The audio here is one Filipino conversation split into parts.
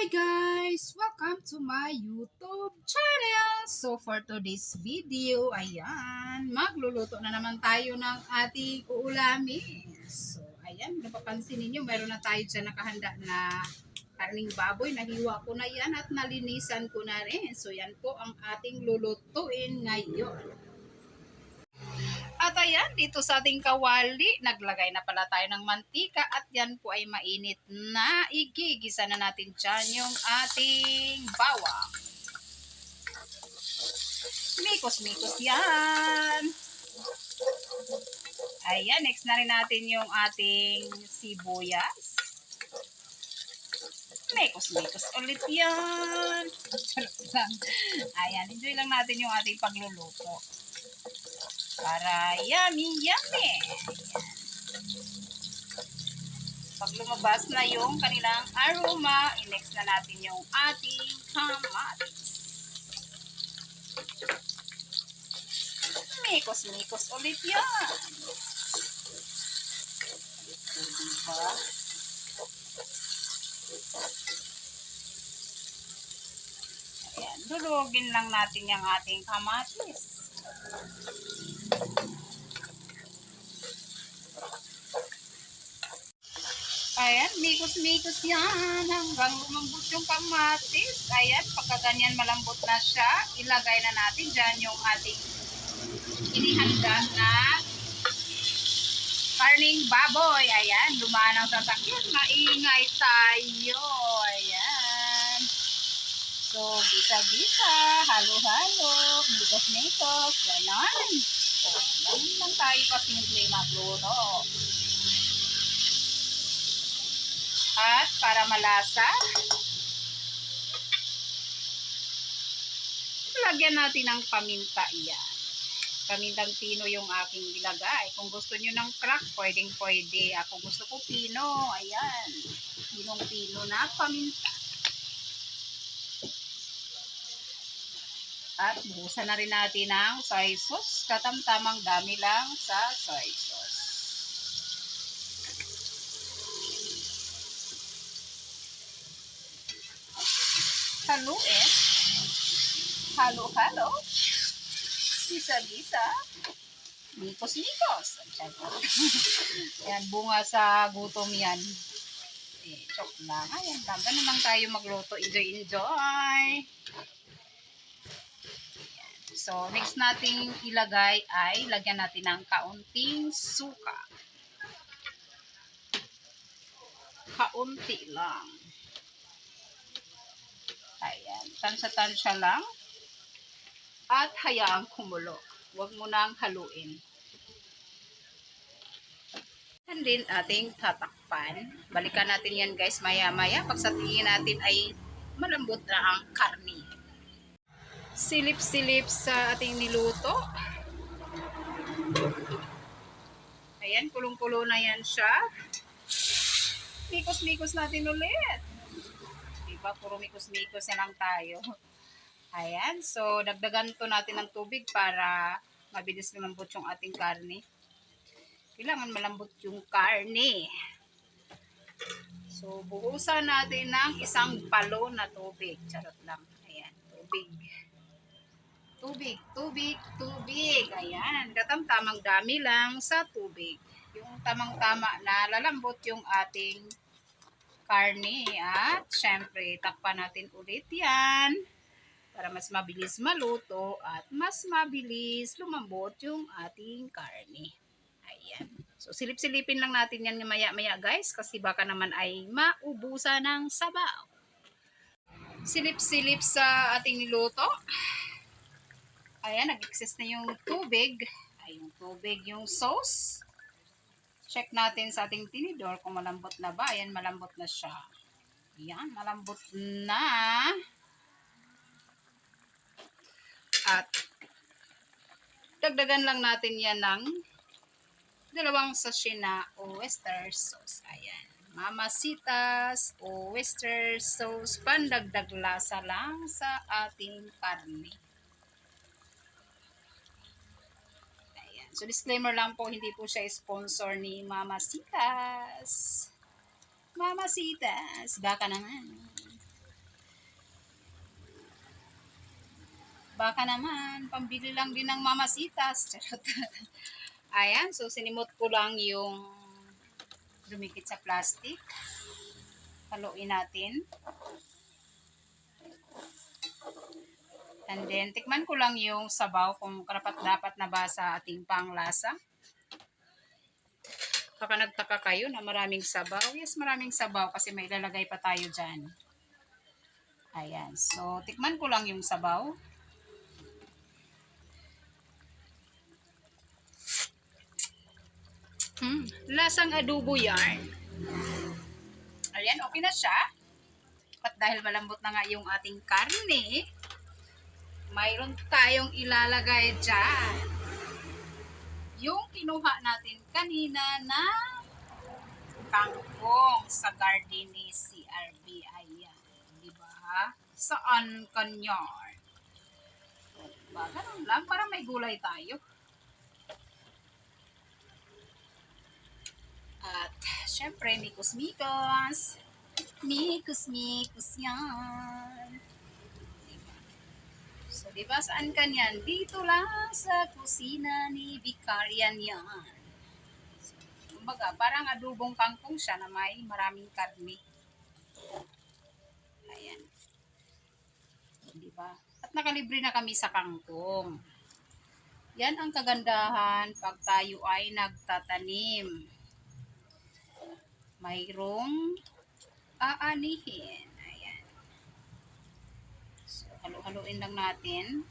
Hi guys! Welcome to my YouTube channel! So for today's video, ayan, magluluto na naman tayo ng ating uulamin. So ayan, napapansin ninyo, mayroon na tayo dyan nakahanda na karning baboy. Nahiwa ko na yan at nalinisan ko na rin. So yan po ang ating lulutuin ngayon. At ayan, dito sa ating kawali, naglagay na pala tayo ng mantika at yan po ay mainit na. Igigisa na natin dyan yung ating bawang. Mikos-mikos yan. Ayan, next na rin natin yung ating sibuyas. Mikos-mikos ulit yan. Ayan, enjoy lang natin yung ating pagluluto para yummy yummy. Pag lumabas na yung kanilang aroma, i-next na natin yung ating kamatis. Mikos-mikos ulit yan. So, diba? Ayan, dulugin lang natin yung ating kamatis. Ayan, mikos-mikos yan hanggang lumambot yung kamatis. Ayan, pagka ganyan malambot na siya, ilagay na natin dyan yung ating inihanda na karning baboy. Ayan, dumaan ang sasakyan. Maingay tayo. Ayan. So, gisa-gisa, halo-halo, mikos-mikos, ganon. Ganun lang tayo pasimple magluto. At para malasa, lagyan natin ng paminta iyan. Pamintang pino yung aking ilagay. Kung gusto nyo ng crack, pwedeng pwede. Ako gusto ko pino. Ayan. Pinong pino na paminta. At buhusan na rin natin ng soy sauce. Katamtamang dami lang sa soy sauce. Haluin. Halo-halo. Gisa-gisa. Mikos-mikos. Yan, bunga sa gutom yan. Eh, chok lang. Ayan lang. Ganun lang tayo magluto. Enjoy, enjoy. So, next nating ilagay ay lagyan natin ng kaunting suka. Kaunti lang. Ayan. Tansya-tansya lang. At hayaang kumulo. Huwag mo nang haluin. And din ating tatakpan. Balikan natin yan guys maya-maya. Pag sa tingin natin ay malambot na ang karni silip-silip sa ating niluto. Ayan, kulong-kulo na yan siya. Mikos-mikos natin ulit. Diba, puro mikos-mikos na lang tayo. Ayan, so dagdagan to natin ng tubig para mabilis lumambot yung ating karne. Kailangan malambot yung karne. So, buhusan natin ng isang palo na tubig. Charot lang. Ayan, tubig tubig, tubig, tubig. Ayan, katamtamang dami lang sa tubig. Yung tamang-tama na lalambot yung ating karne. At syempre, takpan natin ulit yan para mas mabilis maluto at mas mabilis lumambot yung ating karne. Ayan. So, silip-silipin lang natin yan maya-maya guys kasi baka naman ay maubusan ng sabaw. Silip-silip sa ating niluto. Ayan, nag-exist na yung tubig. Ay, yung tubig, yung sauce. Check natin sa ating tinidor kung malambot na ba. Ayan, malambot na siya. Ayan, malambot na. At, dagdagan lang natin yan ng dalawang sachet na oyster sauce. Ayan. Mamasitas oyster sauce. Pandagdag lasa lang sa ating karne. So, disclaimer lang po, hindi po siya sponsor ni Mama Sitas. Mama Sitas, baka na nga. Baka naman, pambili lang din ng Mama Sitas. Charot. Ayan, so sinimot ko lang yung dumikit sa plastic. Haluin natin. And then, tikman ko lang yung sabaw kung karapat dapat na ba sa ating panglasa. Baka nagtaka kayo na maraming sabaw. Yes, maraming sabaw kasi may lalagay pa tayo dyan. Ayan. So, tikman ko lang yung sabaw. Hmm, lasang adobo yan. Ayan, okay na siya. At dahil malambot na nga yung ating karne, mayroon tayong ilalagay dyan. Yung kinuha natin kanina na kangkong sa garden ni CRB. Ayan. Di ba? Saan kanyan? Diba? Ganun lang. Para may gulay tayo. At, syempre, mikos-mikos. Mikos-mikos yan. So, di ba saan ka niyan? Dito lang sa kusina ni Vicarian yan. So, kumbaga, parang adubong kangkong siya na may maraming karne. Ayan. Di ba? At nakalibre na kami sa kangkong. Yan ang kagandahan pag tayo ay nagtatanim. Mayroong aanihin. Halo-haloin lang natin.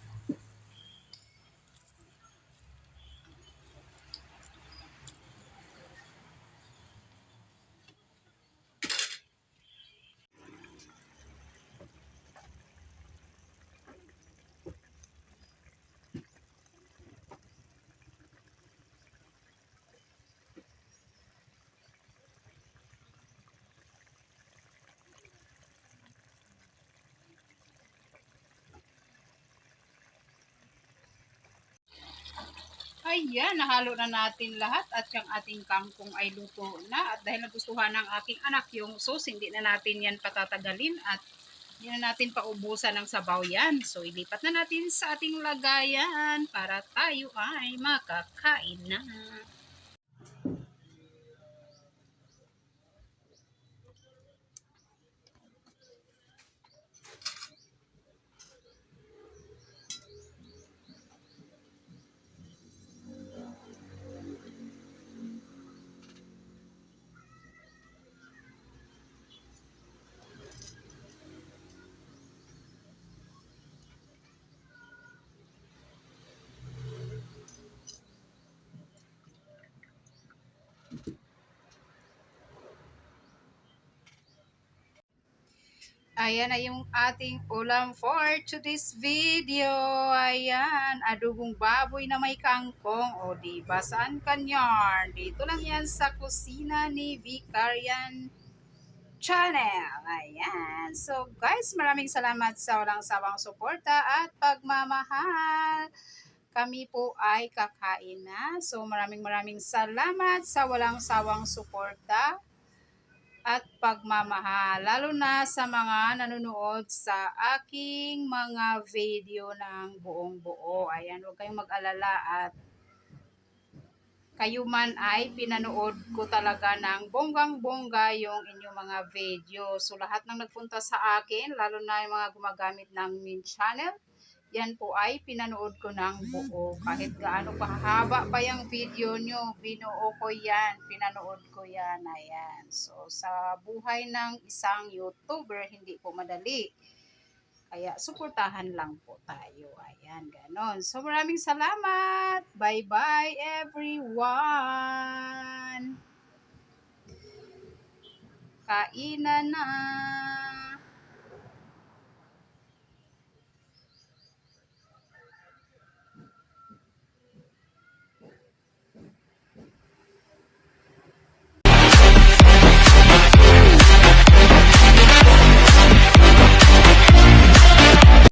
Ayan, nahalo na natin lahat at yung ating kangkong ay luto na. At dahil nagustuhan ng aking anak yung sauce, hindi na natin yan patatagalin at hindi na natin paubusan ng sabaw yan. So, ilipat na natin sa ating lagayan para tayo ay makakain na. Ayan na yung ating ulam for today's video. Ayan, adobong baboy na may kangkong. O, diba? Saan kanyan? Dito lang yan sa kusina ni Vicarian Channel. Ayan. So, guys, maraming salamat sa walang sawang suporta at pagmamahal. Kami po ay kakain na. So, maraming maraming salamat sa walang sawang suporta at pagmamahal, lalo na sa mga nanonood sa aking mga video ng buong buo. Ayan, huwag kayong mag-alala at kayo man ay pinanood ko talaga ng bonggang-bongga yung inyong mga video. So, lahat ng nagpunta sa akin, lalo na yung mga gumagamit ng min channel, yan po ay pinanood ko ng buo. Kahit gaano kahaba pa yung video nyo, binuo ko yan, pinanood ko yan. Ayan. So, sa buhay ng isang YouTuber, hindi po madali. Kaya, suportahan lang po tayo. Ayan, ganon. So, maraming salamat. Bye-bye, everyone. Kainan na.